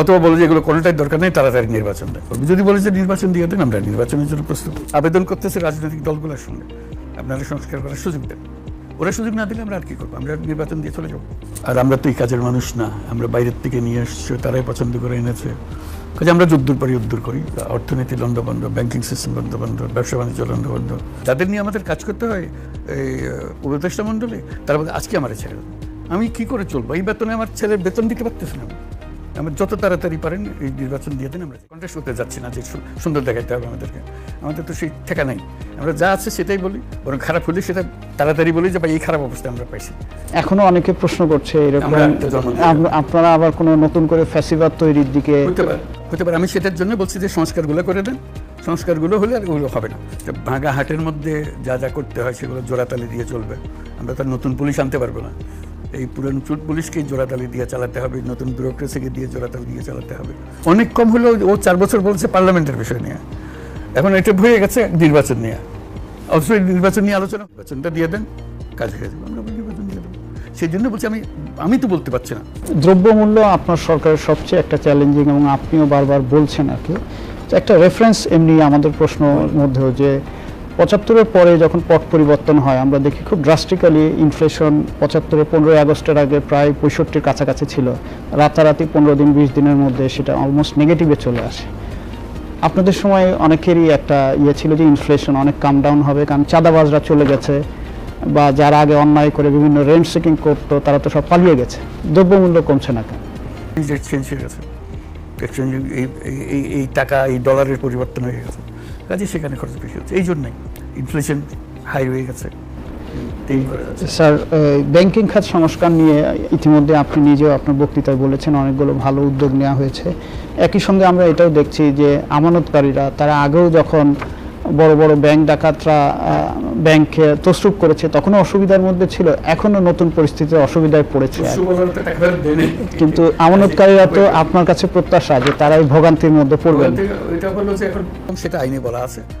অথবা বলে যে এগুলো কোনোটাই দরকার নেই, তাড়াতাড়ি নির্বাচন দেয় যদি বলে যে নির্বাচন দিয়ে দেন, আমরা নির্বাচনের জন্য প্রস্তুত। আবেদন করতেছে রাজনৈতিক দলগুলোর সঙ্গে। আপনারা সংস্কার করার সুযোগ দেন। ওরা সুযোগ না দিলে আমরা আর কি করব? আমরা নির্বাচন দিয়ে চলে যাব। আর আমরা তো এই কাজের মানুষ না। আমরা বাইরের থেকে নিয়ে এসছে, তারাই পছন্দ করে এনেছে। কাজে আমরা যুদ্ধর পরে যুদ্ধর করি। অর্থনীতি লন্ডবন্ধ ব্যাংকিং সিস্টেম বন্ধ ব্যবসা বাণিজ্য লন্ডবন্ধ যাদের নিয়ে আমাদের কাজ করতে হয়, এই উপদেষ্টা মণ্ডলে, তারা বলে, আজকে আমার ছেড়ে আমি কি করে চলবো? এই বেতনে আমার ছেলের বেতন দিতে পারতেছি না। আমরা যত তাড়াতাড়ি পারেন এই নির্বাচন দিয়ে দিন আমরা কন্টেস্ট করতে যাচ্ছি না যে সুন্দর দেখাইতে হবে আমাদেরকে। আমাদের তো সেই ঠেকা নাই। আমরা যা আছে সেটাই বলি বরং খারাপ হলে সেটা তাড়াতাড়ি বলি যে ভাই এই খারাপ অবস্থা আমরা পাইছি। এখনও অনেকে প্রশ্ন করছে এরকম আপনারা আবার কোনো নতুন করে ফ্যাসিবাদ তৈরির দিকে হতে পারে হতে পারে। আমি সেটার জন্য বলছি যে সংস্কারগুলো করে দেন। সংস্কারগুলো হলে আর ওগুলো হবে না। ভাঙা হাটের মধ্যে যা যা করতে হয় সেগুলো জোড়াতালি দিয়ে চলবে। আমরা তো নতুন পুলিশ আনতে পারব না। এই পুরানো চুট পুলিশকেই জোড়াতালি দিয়ে চালাতে হবে, নতুন ব্যুরোক্রেসিকে দিয়ে জোড়াতালি দিয়ে চালাতে হবে। অনেক কম হলেও ও চার বছর বলছে পার্লামেন্টের বিষয় নিয়ে। এখন এটা হয়ে গেছে নির্বাচন নিয়ে। অবশ্যই নির্বাচন নিয়ে আলোচনা নির্বাচনটা দিয়ে দেন, কাজ হয়ে যাবে, আমরা নির্বাচন দিয়ে দেবো। সেই জন্য বলছি আমি আমি তো বলতে পারছি না। দ্রব্যমূল্য আপনার সরকারের সবচেয়ে একটা চ্যালেঞ্জিং এবং আপনিও বারবার বলছেন আর কি। একটা রেফারেন্স এমনি আমাদের প্রশ্নের মধ্যেও যে পঁচাত্তরের পরে যখন পট পরিবর্তন হয়, আমরা দেখি খুব ড্রাস্টিক্যালি ইনফ্লেশন পঁচাত্তরের পনেরোই আগস্টের আগে প্রায় পঁয়ষট্টির কাছাকাছি ছিল। রাতারাতি পনেরো দিন, বিশ দিনের মধ্যে সেটা অলমোস্ট নেগেটিভে চলে আসে। আপনাদের সময় অনেকেরই একটা ইয়ে ছিল যে ইনফ্লেশন অনেক কাম ডাউন হবে, কারণ চাঁদাবাজরা চলে গেছে বা যারা আগে অন্যায় করে বিভিন্ন রেন্ট সিকিং করতো, তারা তো সব পালিয়ে গেছে। দ্রব্যমূল্য কমছে না কেন? এক্সচেঞ্জ হয়ে গেছে। এক্সচেঞ্জ এই টাকা, এই ডলারের পরিবর্তন হয়ে গেছে। কাজে সেখানে খরচ বেশি হচ্ছে। এই জন্যই ইনফ্লেশন হাই হয়ে গেছে। স্যার ব্যাংকিং খাত সংস্কার নিয়ে ইতিমধ্যে আপনি নিজেও আপনার বক্তৃতায় বলেছেন, অনেকগুলো ভালো উদ্যোগ নেওয়া হয়েছে। একই সঙ্গে আমরা এটাও দেখছি যে আমানতকারীরা, তারা আগেও যখন বড় বড় ব্যাংক ডাকাতরা ব্যাংক ব্যাংকে তসরুপ করেছে তখনও অসুবিধার মধ্যে ছিল এখনও নতুন পরিস্থিতির অসুবিধায় পড়েছে। কিন্তু আমানতকারীরা তো আপনার কাছে প্রত্যাশা যে তারা এই ভোগান্তির মধ্যে পড়বেন। সেটা আইনে বলা আছে।